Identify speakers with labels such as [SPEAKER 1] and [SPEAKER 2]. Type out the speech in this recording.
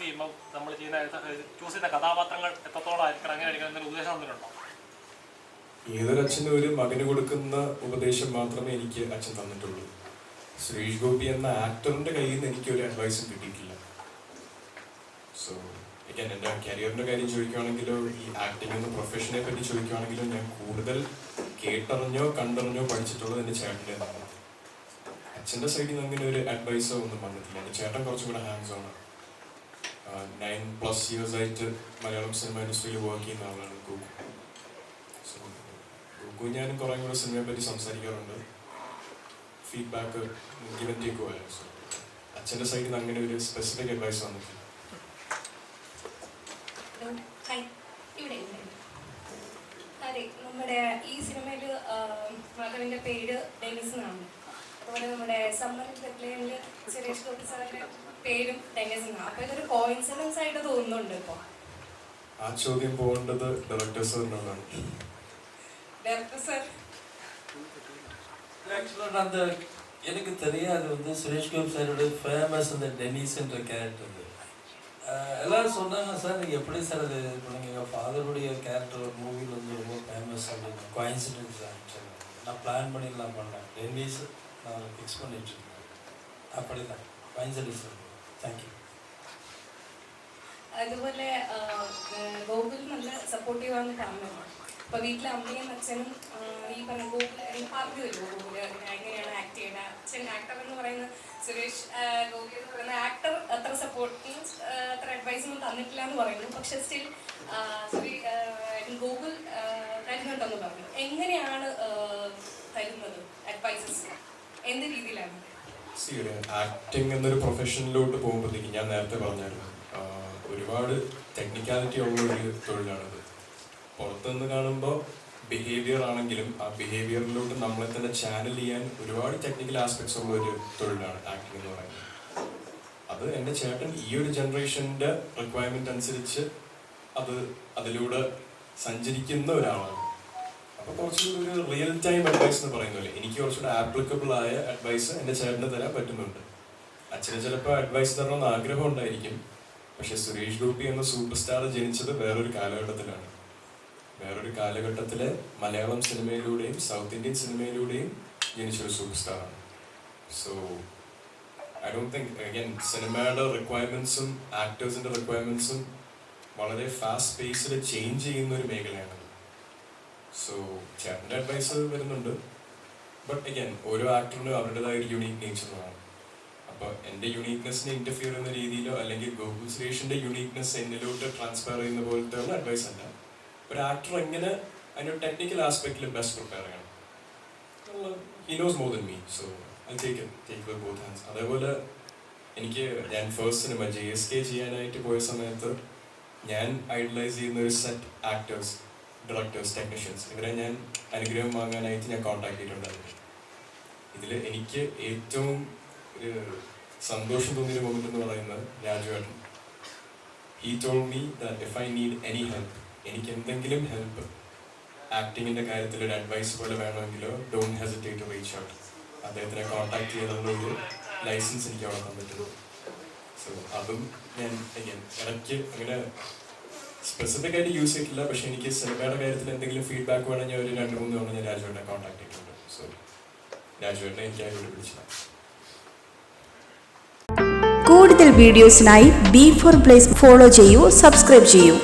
[SPEAKER 1] ചെയ്യുമ്പോൾ നമ്മൾ ചെയ്യുന്ന ചൂസ് ചെയ്യുന്ന കഥാപാത്രങ്ങൾ എത്രത്തോളം ആയിരിക്കണം അങ്ങനെ ആയിരിക്കണം ഉദ്ദേശം തന്നിട്ടുണ്ടോ?
[SPEAKER 2] ഏതൊരു അച്ഛനും ഒരു മകന് കൊടുക്കുന്ന ഉപദേശം മാത്രമേ എനിക്ക് അച്ഛൻ തന്നിട്ടുള്ളൂ. സുരേഷ് ഗോപി എന്ന ആക്ടറിന്റെ കയ്യിൽ നിന്ന് എനിക്ക് ഒരു അഡ്വൈസും കിട്ടിയിട്ടില്ല. സോ ഞാൻ എന്റെ കരിയറിന്റെ കാര്യം ചോദിക്കുകയാണെങ്കിലോ ഈ ആക്ടിംഗ് എന്ന പ്രൊഫഷനെ പറ്റി ചോദിക്കുകയാണെങ്കിലോ ഞാൻ കൂടുതൽ കേട്ടറിഞ്ഞോ കണ്ടറിഞ്ഞോ പഠിച്ചിട്ടുള്ളത് എന്റെ ചേട്ടന്റെ അച്ഛന്റെ സൈഡിൽ നിന്ന് അങ്ങനെ ഒരു അഡ്വൈസോ ഒന്നും വന്നിട്ടില്ല. എന്റെ ചേട്ടൻ കുറച്ചുകൂടെ hands on nine plus years ആയിട്ട് മലയാളം സിനിമ ഇൻഡസ്ട്രിയിൽ വർക്ക് ചെയ്യുന്ന ആളാണ് ഗോകു സോ ഗോകു ഞാനും കുറേ കൂടെ സിനിമയെ പറ്റി സംസാരിക്കാറുണ്ട്. ഫീഡ്ബാക്ക് ഗിവൻ ടേക്ക് സോ അച്ഛന്റെ സൈഡിൽ നിന്ന് അങ്ങനെ ഒരു സ്പെസിഫിക് അഡ്വൈസ് വന്നിട്ടില്ല.
[SPEAKER 3] അതെ നമ്മുടെ ഈ സിനിമയിൽ മാധവന്റെ പേര് ഡെനിസ് എന്നാണ്. അതുപോലെ നമ്മുടെ സമ്മറിൽ ബെത്ലഹേമിൽ സുരേഷ് ഗോപി സാറിന്റെ പേരും ഡെനിസ് എന്നാണ് അപ്പോൾ ഇതൊരു കോയിൻസിഡൻസ് ആയിട്ട് തോന്നുന്നുണ്ട് ഇപ്പോൾ
[SPEAKER 2] ആ ചോദ്യം പോകേണ്ടത് ഡയറക്ടർ സാറിനോടാണ്
[SPEAKER 3] ഡയറക്ടർ സാർ
[SPEAKER 4] ஆக்சுவலாக அந்த எனக்கு தெரியாது வந்து சுரேஷ் கோபி சாரோட ஃபேமஸ் அந்த டென்னிஸ்ன்ற கேரக்டர் எல்லாரும் சொன்னாங்க சார் நீங்கள் எப்படி சார் அது பண்ணுங்க எங்கள் ஃபாதருடைய கேரக்டர் ஒரு மூவியில் வந்து ரொம்ப ஃபேமஸ் அப்படின்னு கோயின்சிடன்ஸ் ஆக்சுவலாக நான் பிளான் பண்ணிடலாம் பண்ணேன் டென்னிஸ் explanatory. അപ്പോഴിതാ വൈൻസലിസ് താങ്ക് യു
[SPEAKER 3] അതുപോലെ ഗോകുൽ നല്ല സപ്പോർട്ടീവാന്ന് പറഞ്ഞു അപ്പോൾ വീട്ടിലെ അമ്മയും അച്ഛനും ഈ പറഞ്ഞ ഗോകുൽ എനിക്ക് പറഞ്ഞു തരുമോ ഗോകുൽ? എങ്ങനെയാണ് ആക്ട് ചെയ്യുന്നത് അച്ഛൻ ആക്ടർ എന്ന് പറയുന്ന സുരേഷ് ഗോകുൽ എന്ന് പറയുന്ന ആക്ടർ അത്ര സപ്പോർട്ട് അത്ര അഡ്വൈസ് ഒന്നും തന്നിട്ടില്ല എന്ന് പറയുന്നു. പക്ഷെ സ്റ്റിൽ ഗോകുൽ തരുന്നുണ്ടെന്ന് പറഞ്ഞു. എങ്ങനെയാണ് എന്ത് രീതിയിലാണ്?
[SPEAKER 2] ആക്ടിങ് എന്നൊരു പ്രൊഫഷനിലോട്ട് പോകുമ്പോഴത്തേക്ക് ഞാൻ നേരത്തെ പറഞ്ഞായിരുന്നു. ഒരുപാട് ടെക്നിക്കാലിറ്റി ഉള്ള ഒരു തൊഴിലാണിത്. പുറത്തുനിന്ന് കാണുമ്പോൾ ബിഹേവിയർ ആണെങ്കിലും ആ ബിഹേവിയറിലോട്ട് നമ്മളെ തന്നെ ചാനൽ ചെയ്യാൻ ഒരുപാട് ടെക്നിക്കൽ ആസ്പെക്ട്സ് ഉള്ള ഒരു തൊഴിലാണ് ആക്ടിങ് എന്ന് പറയുന്നത്. അത് എന്റെ ചേട്ടൻ ഈ ഒരു ജനറേഷന്റെ റിക്വയർമെന്റ് അനുസരിച്ച് അത് അതിലൂടെ സഞ്ചരിക്കുന്ന ഒരാളാണ്. കുറച്ചുകൂടി ഒരു റിയൽ ടൈം അഡ്വൈസ് എന്ന് പറയുന്നില്ലേ എനിക്ക് കുറച്ചുകൂടി ആപ്ലിക്കബിൾ ആയ അഡ്വൈസ് എന്റെ ചേട്ടന് തരാൻ പറ്റുന്നുണ്ട്. അച്ഛന് ചിലപ്പോൾ അഡ്വൈസ് തരണമെന്ന് ആഗ്രഹം ഉണ്ടായിരിക്കും. പക്ഷെ സുരേഷ് ഗോപി എന്ന സൂപ്പർ സ്റ്റാർ ജനിച്ചത് വേറൊരു കാലഘട്ടത്തിലാണ്. വേറൊരു കാലഘട്ടത്തിലെ മലയാളം സിനിമയിലൂടെയും സൗത്ത് ഇന്ത്യൻ സിനിമയിലൂടെയും ജനിച്ചൊരു super സ്റ്റാറാണ് so I don't think again സിനിമയുടെ റിക്വയർമെന്റ്സും ആക്ടേഴ്സിന്റെ റിക്വയർമെന്റ്സും വളരെ ഫാസ്റ്റ് പേസിൽ ചേഞ്ച് ചെയ്യുന്ന ഒരു മേഖലയാണ്. സോ ചേട്ടന്റെ അഡ്വൈസ് വരുന്നുണ്ട്. ബട്ട് അഗൈൻ ഓരോ ആക്ടറിനും അവരുടേതായ ഒരു യുണീക് നേച്ചറാണ് അപ്പോൾ എന്റെ യുണീക്നെസ്സിനെ ഇന്റർഫിയർ ചെയ്യുന്ന രീതിയിലോ അല്ലെങ്കിൽ ഗോകുൽ സുരേഷിന്റെ യുണീക്നെസ് എന്നിലോട്ട് ട്രാൻസ്ഫർ ചെയ്യുന്ന പോലത്തെ ഉള്ള അഡ്വൈസ് അല്ല. ഒരു ആക്ടർ എങ്ങനെ അതിന്റെ ടെക്നിക്കൽ ആസ്പെക്റ്റിൽ ബെസ്റ്റ് പ്രിപ്പയർ ചെയ്യണം? He knows more than me so I take take with both hands അതേപോലെ എനിക്ക് ഞാൻ first cinema J S K ചെയ്യാനായിട്ട് പോയ സമയത്ത് ഞാൻ ഐഡലൈസ് ചെയ്യുന്ന ഒരു സെറ്റ് ആക്ടേഴ്സ് ഡയറക്ടേഴ്സ് ടെക്നീഷ്യൻസ് ഇവരെ ഞാൻ അനുഗ്രഹം വാങ്ങാനായിട്ട് ഞാൻ കോൺടാക്ട് ചെയ്തിട്ടുണ്ടായിരുന്നു ഇതിൽ എനിക്ക് ഏറ്റവും സന്തോഷം തോന്നിയ മൊമെന്റ് എന്ന് പറയുന്നത് രാജുവേട്ടൻ he told me that if I need any help എനിക്ക് എന്തെങ്കിലും ഹെൽപ്പ് ആക്ടിങ്ങിന്റെ കാര്യത്തിൽ ഒരു അഡ്വൈസ് പോലെ വേണമെങ്കിലോ don't hesitate to reach out അദ്ദേഹത്തിനെ കോൺടാക്ട് ഒരു ലൈസൻസ് എനിക്ക് അവിടെ തന്നിട്ടുണ്ട്. സോ അതും ഞാൻ ഇടയ്ക്ക് അങ്ങനെ സ്പെസിഫിക് ആയിട്ട് യൂസ് ചെയ്തിട്ടില്ല. പക്ഷെ എനിക്ക് സിനിമയുടെ കാര്യത്തിൽ എന്തെങ്കിലും ഫീഡ്ബാക്ക് വേണമെങ്കിൽ ഒരു രണ്ട് മൂന്ന് തവണ ഞാൻ രാജുവേട്ടനെ കോൺടാക്ട് ചെയ്തിട്ടുണ്ട്. സോ രാജുവേട്ടനെ എനിക്ക് അതിലൂടെ വിളിച്ചതാണ്
[SPEAKER 5] കൂടുതൽ വീഡിയോസിനായി ബി ഫോർ പ്ലേസ് ഫോളോ ചെയ്യൂ സബ്സ്ക്രൈബ് ചെയ്യൂ.